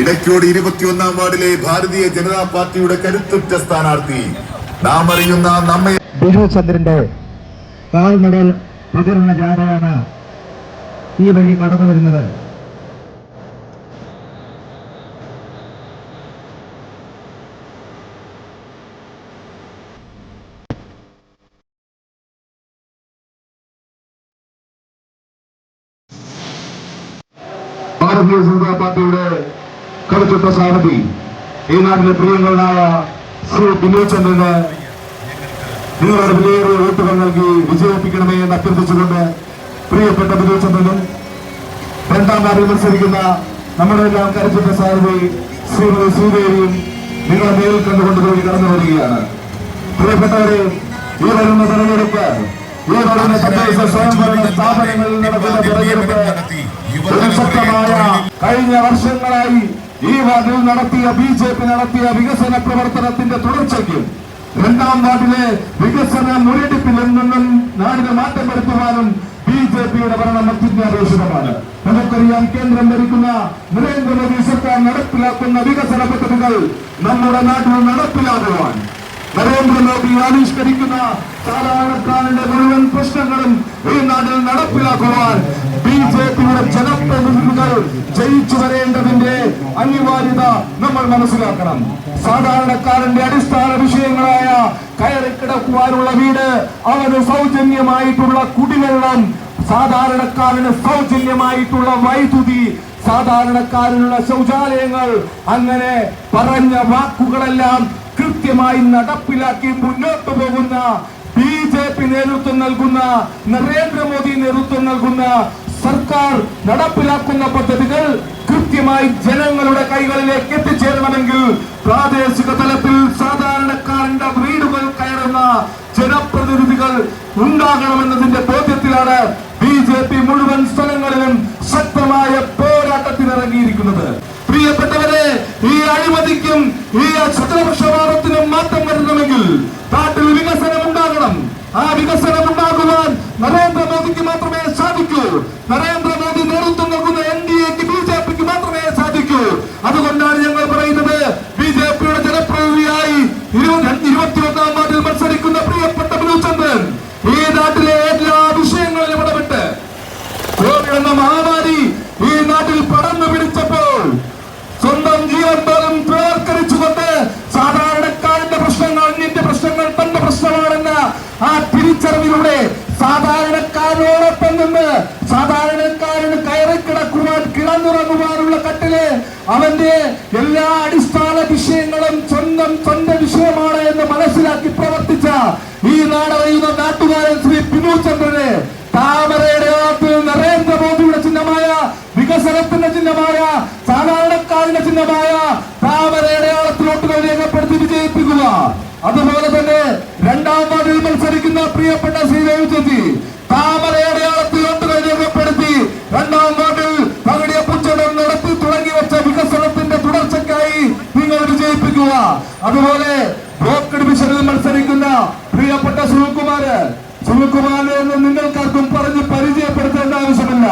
ഇടയ്ക്കോട് ഇരുപത്തിയൊന്നാം വാർഡിലെ ഭാരതീയ ജനതാ പാർട്ടിയുടെ കരുത്തുറ്റ സ്ഥാനാർത്ഥി. നാം അറിയുന്ന നമ്മെ ബിജു ചന്ദ്രന്റെ കാൽനടൽ പ്രചരണ ജാഥയാണ് ഈ വഴി കടന്നു വരുന്നത്. ഭാരതീയ ജനതാ പാർട്ടിയുടെ കരുത്തുറ്റ സാരഥി. ഈ നാട്ടിലെ പ്രിയങ്ങളായ ശ്രീ ബിനോദ് ചന്ദ്രന് നിങ്ങളുടെ വിലയേറിയ വോട്ടുകൾ നൽകി വിജയിപ്പിക്കണമേ എന്ന് അഭ്യർത്ഥിച്ചുകൊണ്ട് പ്രിയപ്പെട്ട ബിനോദ് ചന്ദ്രനും രണ്ടാം വാർഡിൽ മത്സരിക്കുന്ന നമ്മുടെ എല്ലാം കരുത്തുറ്റ സാരഥി ശ്രീമതി ശ്രീദേവിയും നിങ്ങളെ നേരിൽ കണ്ടുകൊണ്ട് കൂടി കടന്നു വരികയാണ്. പ്രിയപ്പെട്ടവരെ ഈ വരുന്ന തെരഞ്ഞെടുപ്പ് ഈ വരുന്ന തദ്ദേശ സ്വയംഭരണ സ്ഥാപനങ്ങളിൽ നടക്കുന്ന തെരഞ്ഞെടുപ്പ് കഴിഞ്ഞ വർഷങ്ങളായി ഈ വാർഡിൽ നടത്തിയ ബി ജെ പി നടത്തിയ വികസന പ്രവർത്തനത്തിന്റെ തുടർച്ചയ്ക്കും രണ്ടാം വാർഡിലെ വികസന മുരടിപ്പിൽ നിന്നും നാടിന് മാറ്റം വരുത്തുവാനും ബി ജെ പിയുടെ ഭരണം അത്യന്താപേക്ഷിതമാണ് നമുക്കറിയാം കേന്ദ്രം ഭരിക്കുന്ന നരേന്ദ്രമോദി സർക്കാർ നടപ്പിലാക്കുന്ന വികസന പദ്ധതികൾ നമ്മുടെ നാട്ടിൽ നടപ്പിലാകുവാൻ. നരേന്ദ്രമോദി ആവിഷ്കരിക്കുന്ന സാധാരണക്കാരന്റെ മുഴുവൻ പ്രശ്നങ്ങളും ഈ നാട്ടിൽ നടപ്പിലാക്കുവാൻ ബി ജെ പിയുടെ ജനപ്രതിനിധികൾ ജയിച്ചു വരേണ്ടതിന്റെ അനിവാര്യത നമ്മൾ മനസ്സിലാക്കണം. സാധാരണക്കാരന്റെ അടിസ്ഥാന വിഷയങ്ങളായ കയറി കിടക്കുവാനുള്ള വീട് അവന് സൗജന്യമായിട്ടുള്ള കുടിവെള്ളം സാധാരണക്കാരന് സൗജന്യമായിട്ടുള്ള വൈദ്യുതി സാധാരണക്കാരനുള്ള ശൗചാലയങ്ങൾ അങ്ങനെ പറഞ്ഞ വാക്കുകളെല്ലാം കൃത്യമായി നടപ്പിലാക്കി മുന്നോട്ട് പോകുന്ന ബി ജെ പി നേതൃത്വം നൽകുന്ന നരേന്ദ്രമോദി നേതൃത്വം നൽകുന്ന സർക്കാർ നടപ്പിലാക്കുന്ന പദ്ധതികൾ കൃത്യമായി ജനങ്ങളുടെ കൈകളിലേക്ക് എത്തിച്ചേരണമെങ്കിൽ പ്രാദേശിക തലത്തിൽ സാധാരണക്കാരന്റെ വീടുകൾ കയറുന്ന ജനപ്രതിനിധികൾ ഉണ്ടാകണമെന്നതിന്റെ ബോധ്യത്തിലാണ് ബി ജെ പി മുഴുവൻ സ്ഥലങ്ങളിലും ശക്തമായ പോരാട്ടത്തിനിറങ്ങിയിരിക്കുന്നത്. പ്രിയപ്പെട്ടവരെ ഈ അഴിമതിക്കും ഈ ഛത്രപക്ഷപാതത്തിനും മാറ്റം വരുത്തണമെങ്കിൽ നാട്ടിൽ വികസനം ഉണ്ടാകണം. ആ വികസനം ഉണ്ടാകുവാൻ നരേന്ദ്രമോദിക്ക് മാത്രമേ സാധിക്കൂ. നരേന്ദ്രമോദി നേതൃത്വം നൽകുന്ന എൻ ഡി എക്ക് ബി ജെ പിക്ക് മാത്രമേ സാധിക്കൂ. അതുകൊണ്ടാണ് ഞങ്ങൾ പറയുന്നത് ബി ജെ പിയുടെ ജനപ്രതിനിധിയായി ഇരുപത്തിയൊന്നാം ഇരുപത്തി മത്സരിക്കുന്ന പ്രിയപ്പെട്ട ബിനു ചന്ദ്രൻ ഈ നാട്ടിലെ എല്ലാ വിഷയങ്ങളിലും ഇടപെട്ട് കോവിഡ് എന്ന മഹാമാരി ഈ നാട്ടിൽ പടർന്നു പിടിച്ചപ്പോൾ സ്വന്തം ജീവൻ പോലും പ്രവർത്തിച്ചുകൊണ്ട് സാധാരണക്കാരന്റെ പ്രശ്നങ്ങൾ അന്യന്റെ പ്രശ്നങ്ങൾ തന്റെ പ്രശ്നമാണെന്ന ആ തിരിച്ചറിവിലൂടെ സാധാരണക്കാരനോടൊപ്പം നിന്ന് സാധാരണക്കാരന് കയറി കിടക്കുവാൻ കിടന്നുറങ്ങുവാനുള്ള കട്ടിൽ അവന്റെ എല്ലാ അടിസ്ഥാന വിഷയങ്ങളും സ്വന്തം സ്വന്തം വിഷയമാണ് എന്ന് മനസ്സിലാക്കി പ്രവർത്തിച്ച ഈ നാടറിയുന്ന നാട്ടുകാരൻ ശ്രീ ബിനു ചന്ദ്രന് താമരയുടെ നരേന്ദ്രമോദിയുടെ ചിഹ്നമായ വികസനത്തിന്റെ ചിഹ്നമായ സാധാരണക്കാരന്റെ ചിഹ്നമായ താമരയുടെ ആളത്തിലോട്ടുകൾ രേഖപ്പെടുത്തി വിജയിപ്പിക്കുക. അതുപോലെ തന്നെ രണ്ടാം വാർഡിൽ മത്സരിക്കുന്ന പ്രിയപ്പെട്ട ശ്രീദേവി രവിചന്ദ്രി താമരയുടെ അതുപോലെ ബ്ലോക്ക് ഡിവിഷനിൽ മത്സരിക്കുന്ന പ്രിയപ്പെട്ട സുനിൽകുമാര്. സുനിൽകുമാറിനെ ഒന്നും നിങ്ങൾക്കാർക്കും പറഞ്ഞ് പരിചയപ്പെടുത്തേണ്ട ആവശ്യമില്ല.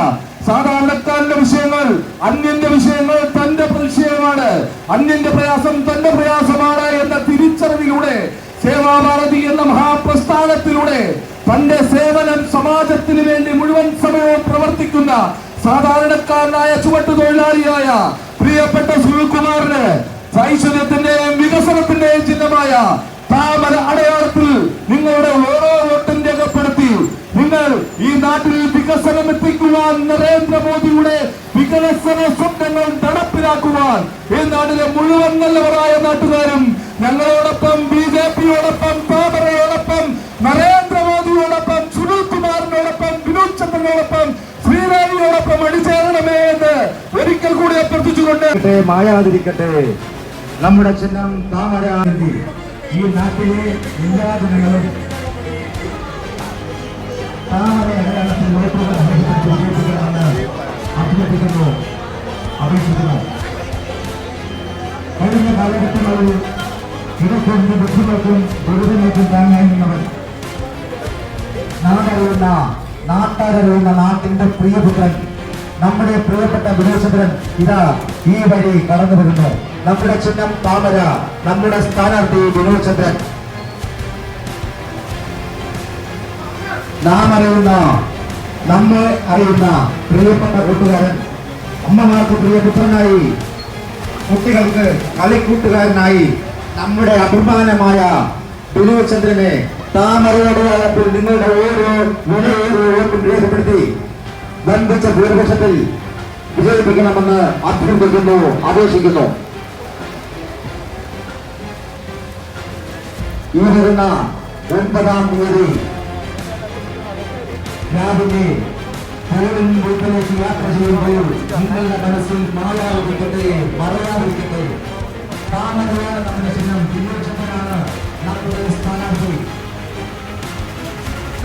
സാധാരണക്കാരന്റെ വിഷയങ്ങൾ അന്യന്റെ വിഷയങ്ങൾ തന്റെ വിഷയമാണ് അന്യന്റെ പ്രയാസം തന്റെ പ്രയാസമാണ് എന്ന തിരിച്ചറിവിലൂടെ സേവാഭാരതി എന്ന മഹാപ്രസ്ഥാനത്തിലൂടെ തന്റെ സേവനം സമാജത്തിന് വേണ്ടി മുഴുവൻ സമയവും പ്രവർത്തിക്കുന്ന സാധാരണക്കാരനായ ചുവട്ടുതൊഴിലാളിയായ പ്രിയപ്പെട്ട സുനിൽകുമാറിന് ഐശ്വര്യത്തിന്റെയും വികസനത്തിന്റെയും ചിഹ്നമായ താമര അടയാളത്തിൽ നിങ്ങളുടെ ഓരോ വോട്ടും രേഖപ്പെടുത്തി നിങ്ങൾ ഈ നാട്ടിൽ വികസനം എത്തിക്കുവാൻ നരേന്ദ്രമോദിയുടെ വികസന സ്വപ്നങ്ങൾ നടപ്പിലാക്കുവാൻ ഈ നാട്ടിലെ മുഴുവൻ നല്ലവരായ നാട്ടുകാരും ഞങ്ങളോടൊപ്പം ബി ജെ പിയോടൊപ്പം താമരയോടൊപ്പം നരേന്ദ്രമോദിയോടൊപ്പം സുനിൽ കുമാറിനോടൊപ്പം വിനോദ് ചന്ദ്രനോടൊപ്പം ശ്രീരാമിയോടൊപ്പം അണിചേരണമേ എന്ന് ഒരിക്കൽ കൂടി അഭ്യർത്ഥിച്ചുകൊണ്ട് മായാതിരിക്കട്ടെ. നമ്മുടെ ചിഹ്നം താമരയാണെങ്കിൽ ഈ നാട്ടിലെ എല്ലാ ജനങ്ങളും താമര അടയാളത്തിൽ ഉറപ്പുകളാണ് അഭ്യർത്ഥിക്കുന്നു അപേക്ഷിക്കുന്നു. കഴിഞ്ഞ കാലഘട്ടങ്ങളിൽ ഇടയ്ക്കൊന്ന് ബുദ്ധിമുട്ടും ദുരിതങ്ങൾക്കും താങ്ങായിരുന്നവൻ നാടറിയുന്ന നാട്ടാരറിയുന്ന നാട്ടിന്റെ പ്രിയപുത്രൻ നമ്മുടെ പ്രിയപ്പെട്ട വിദേശപുരൻ ഇതാ ഈ വഴി കടന്നു വരുന്നു നമ്മുടെ ചിഹ്നം താമര നമ്മുടെ സ്ഥാനാർത്ഥി വിനോചന്ദ്രൻ നാം അറിയുന്ന നമ്മെ അറിയുന്ന പ്രിയപ്പെട്ട കൂട്ടുകാരൻ അമ്മമാർക്ക് പ്രിയപുത്രനായി കുട്ടികൾക്ക് കളിക്കൂട്ടുകാരനായി നമ്മുടെ അഭിമാനമായ വിനോചന്ദ്രനെ താമരയുടെ നിങ്ങളുടെ ഓരോ വോട്ടും രേഖപ്പെടുത്തി ബന്ധിച്ച ഭൂരിപക്ഷത്തിൽ വിജയിപ്പിക്കണമെന്ന് അഭ്യർത്ഥിക്കുന്നു അപേക്ഷിക്കുന്നു ഈ വരുന്ന ഒൻപതാം തീയതി രാവിലെ പോളിംഗ് ബൂത്തിലേക്ക് യാത്ര ചെയ്യുമ്പോൾ നിങ്ങളുടെ മനസ്സിൽ മാറാതിരിക്കട്ടെ മറയാതിരിക്കട്ടെ താമരയാണ് നമ്മുടെ ചിഹ്നം വിനോചന്ദ്രനാണ് നമ്മുടെ സ്ഥാനാർത്ഥി.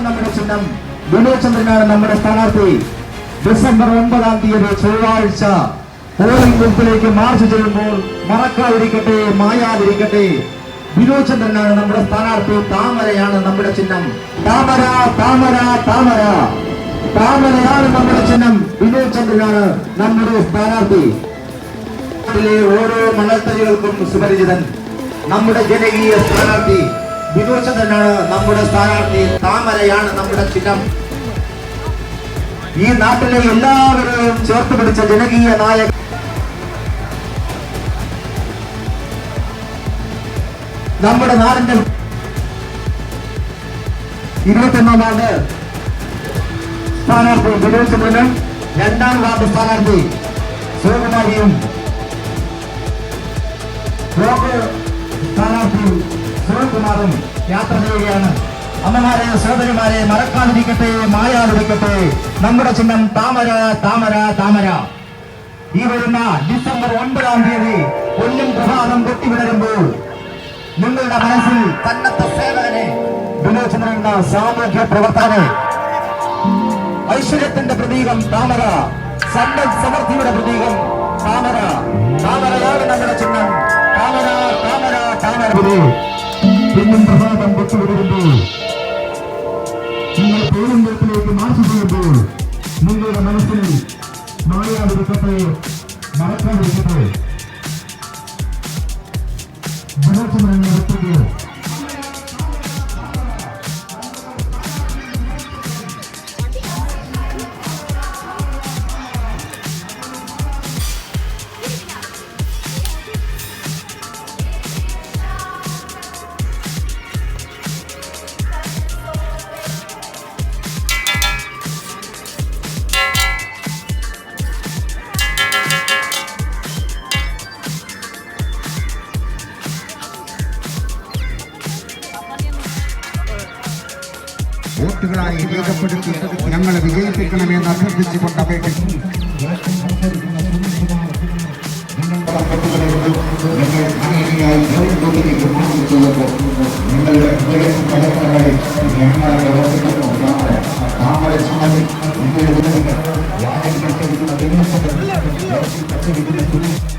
നമ്മുടെ ചിഹ്നം വിനോചന്ദ്രനാണ് നമ്മുടെ സ്ഥാനാർത്ഥി. ഡിസംബർ ഒമ്പതാം തീയതി ചൊവ്വാഴ്ച പോളിംഗ് ബൂത്തിലേക്ക് മാർച്ച് ചെയ്യുമ്പോൾ മറക്കാതിരിക്കട്ടെ മായാതിരിക്കട്ടെ. വിനോചന്ദ്രനാണ് നമ്മുടെ സ്ഥാനാർത്ഥി. താമരയാണ് നമ്മുടെ ചിഹ്നം. താമര താമര താമര. താമരയാണ് നമ്മുടെ ചിഹ്നം. വിനോചന്ദ്രനാണ് നമ്മുടെ സ്ഥാനാർത്ഥി. ഓരോ മണൽത്തരികൾക്കും സുപരിചിതൻ നമ്മുടെ ജനകീയ സ്ഥാനാർത്ഥി. വിനോചന്ദ്രനാണ് നമ്മുടെ സ്ഥാനാർത്ഥി. താമരയാണ് നമ്മുടെ ചിഹ്നം. ഈ നാട്ടിലെ എല്ലാവരെയും ചേർത്ത് പിടിച്ച ജനകീയ നായകൻ നമ്മുടെ നാടിന്റെ ഇരുപത്തൊന്നാം വാർഡ് സ്ഥാനാർത്ഥി വിനോചന്ദ്രനും രണ്ടാം വാർഡ് സ്ഥാനാർത്ഥി ശിവകുമാരിയും ബ്ലോക്ക് സ്ഥാനാർത്ഥി സുനിൽകുമാറും യാത്ര ചെയ്യുകയാണ്. അമ്മമാരെ സഹോദരിമാരെ മറക്കാതിരിക്കട്ടെ മായാതിരിക്കട്ടെ. നമ്മുടെ ചിഹ്നം താമര താമര താമര. ഈ വരുന്ന ഡിസംബർ ഒൻപതാം തീയതി കൊല്ലും പ്രഭാതം പൊട്ടിവിടരുമ്പോൾ നിങ്ങളുടെ മനസ്സിൽ തന്നത്തെ സേവകനെ വിനോചന്ദ്രൻ എന്ന സാമൂഹ്യ പ്രവർത്തകനെ ഐശ്വര്യത്തിന്റെ പ്രതീകം താമര സമ്പദ് സമൃദ്ധിയുടെ പ്രതീകം താമര. താമരയാണ് നമ്മുടെ ചിഹ്നം. താമര താമര താമര പിന്നും പ്രഭാതം പൊട്ടുവിടുമ്പോൾ നിങ്ങൾ പോലും വീട്ടിലേക്ക് മാറ്റി ചെയ്യുമ്പോൾ നിങ്ങളുടെ മനസ്സിൽ മായാതിരിക്കട്ടെ ഞങ്ങളെ വിജയിപ്പിക്കണമെന്ന് അഭ്യർത്ഥിച്ചുകൊണ്ട് അപേക്ഷിച്ചു ഞങ്ങളുടെ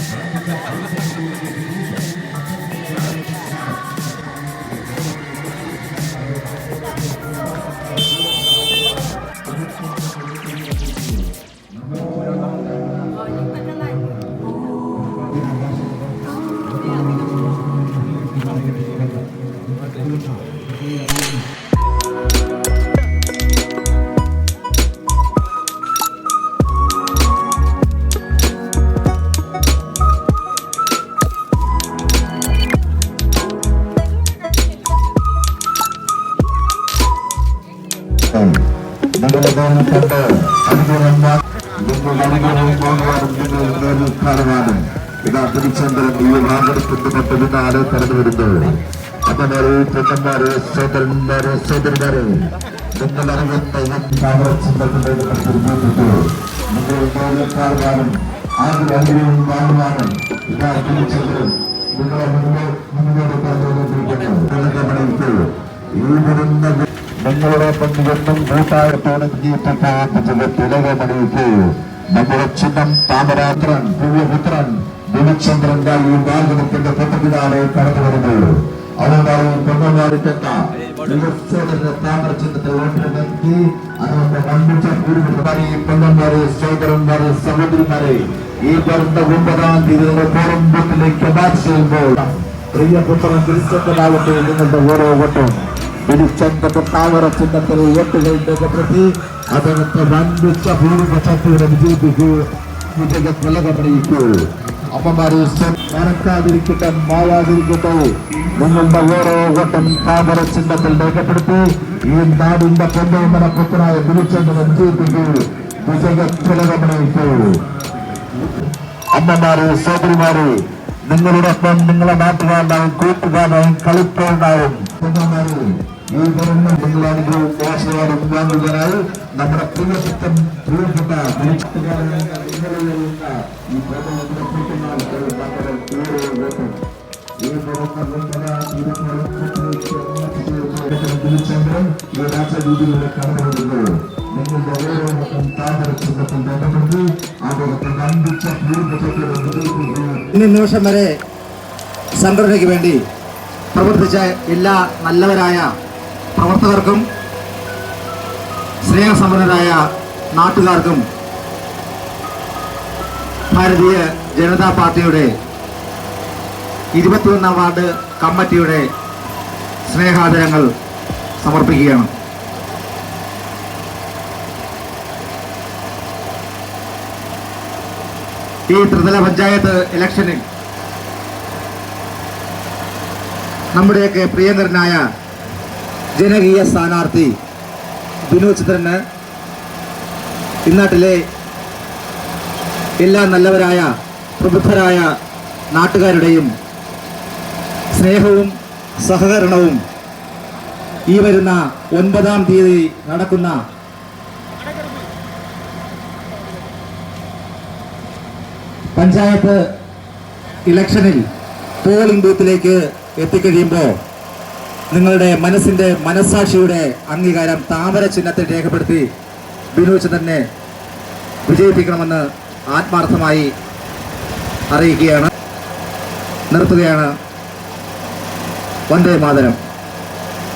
നിങ്ങൾ നേരിൽ കാണുവാനും ഇതാ തിരിച്ചന്തരം ഈ വാങ്ങെടുപ്പിന്റെ തൊട്ട് പിന്നാലെ കടന്നു വരുന്നു അമ്മമാരെ പെണ്ണന്മാരെ സോദരന്മാരെ സോദരിമാരെ നിങ്ങൾ അറിയുന്ന കാവറച്ചിന്തത്തിന്റെ നിങ്ങൾ നേരിൽ കാണുവാനും ആദ്യ അനുഗ്രഹം വാങ്ങുവാനും ഇതാ തിരിച്ചന്തരം നിങ്ങളെ മുന്നോ- മുന്നോട്ട് പറഞ്ഞുകൊണ്ടിരിക്കുന്നു ഈ വരുന്ന നിങ്ങളോടൊപ്പം എന്നും കൂട്ടായത്തോടെ ജീവിപ്പിച്ച തിലകമണിക്ക് നമ്മുടെ ചിഹ്നം താമരാത്രൻ ദിവ്യപുത്രൻ ദിനചന്ദ്രന്റെ ഈ വാഗ്ദത്തിന്റെ പൊട്ടുപിതാലെ കടന്നു വരുന്നു അതുകൊണ്ടാണ് പെണ്ണുമാരിക്കെത്ത ദിവസോദരന്റെ താമര ചിഹ്നത്തെ വോട്ടിന് നൽകി അതുകൊണ്ട് വമ്പിച്ച ഭൂരിപക്ഷമായി പെണ്ണന്മാരെ സഹോദരന്മാരെ സഹോദരിമാരെ ഈ വരുന്ന ഒമ്പതാം തീയതി നിങ്ങൾ പോറും ബൂത്തിലേക്ക് മാച്ച് ചെയ്യുമ്പോൾ പ്രിയപുത്രൻ തിരിച്ചെത്തലാവട്ടെ നിങ്ങളുടെ ഓരോ വോട്ടും ചിഹ്നത്തിൽ വോട്ടുകളുടെ പ്രതി അദ്ദേഹത്തെ വൻപിച്ച ഭൂരിപക്ഷത്തോടെ വിജയിപ്പിക്കൂ. വിജയ അമ്മമാരെ മറക്കാതിരിക്കട്ടെ മാവാതിരിക്കട്ടെ നിങ്ങളുടെ ഓരോ വട്ടം താമര ചിഹ്നത്തിൽ രേഖപ്പെടുത്തി ഈ നാടിന്റെ പൊന്നോമന പുത്രനായ തിരിച്ചെന്നെ വിജയിപ്പിക്കൂ. വിജയ അമ്മമാരെ സഹോദരിമാരെ നിങ്ങളോടൊപ്പം നിങ്ങളെ നാട്ടുകാരനായും കൂട്ടുകാരനായും അമ്മമാരെ. ഈ നമ്മുടെ പ്രിയപ്പെട്ട ഈ ഈ നിമിഷം വരെ സംഘടനയ്ക്ക് വേണ്ടി പ്രവർത്തിച്ച എല്ലാ നല്ലവരായ പ്രവർത്തകർക്കും സ്നേഹസമ്പന്നരായ നാട്ടുകാർക്കും ഭാരതീയ ജനതാ പാർട്ടിയുടെ ഇരുപത്തിയൊന്നാം വാർഡ് കമ്മിറ്റിയുടെ സ്നേഹാദരങ്ങൾ സമർപ്പിക്കുകയാണ്. ഈ ത്രിതല പഞ്ചായത്ത് ഇലക്ഷനിൽ നമ്മുടെയൊക്കെ പ്രിയങ്കരനായ ജനകീയ സ്ഥാനാർത്ഥി ബിനു ചിത്രന് ഇന്നാട്ടിലെ എല്ലാ നല്ലവരായ പ്രബുദ്ധരായ നാട്ടുകാരുടെയും സ്നേഹവും സഹകരണവും ഈ വരുന്ന ഒൻപതാം തീയതി നടക്കുന്ന പഞ്ചായത്ത് ഇലക്ഷനിൽ പോളിംഗ് ബൂത്തിലേക്ക് എത്തിക്കഴിയുമ്പോൾ നിങ്ങളുടെ മനസ്സിന്റെ മനസ്സാക്ഷിയുടെ അംഗീകാരം താമര ചിഹ്നത്തിൽ രേഖപ്പെടുത്തി ബിനു തന്നെ വിജയിപ്പിക്കണമെന്ന് ആത്മാർത്ഥമായി അറിയിക്കുകയാണ്. നിർത്തുകയാണ്. വന്ദേ മാതരം.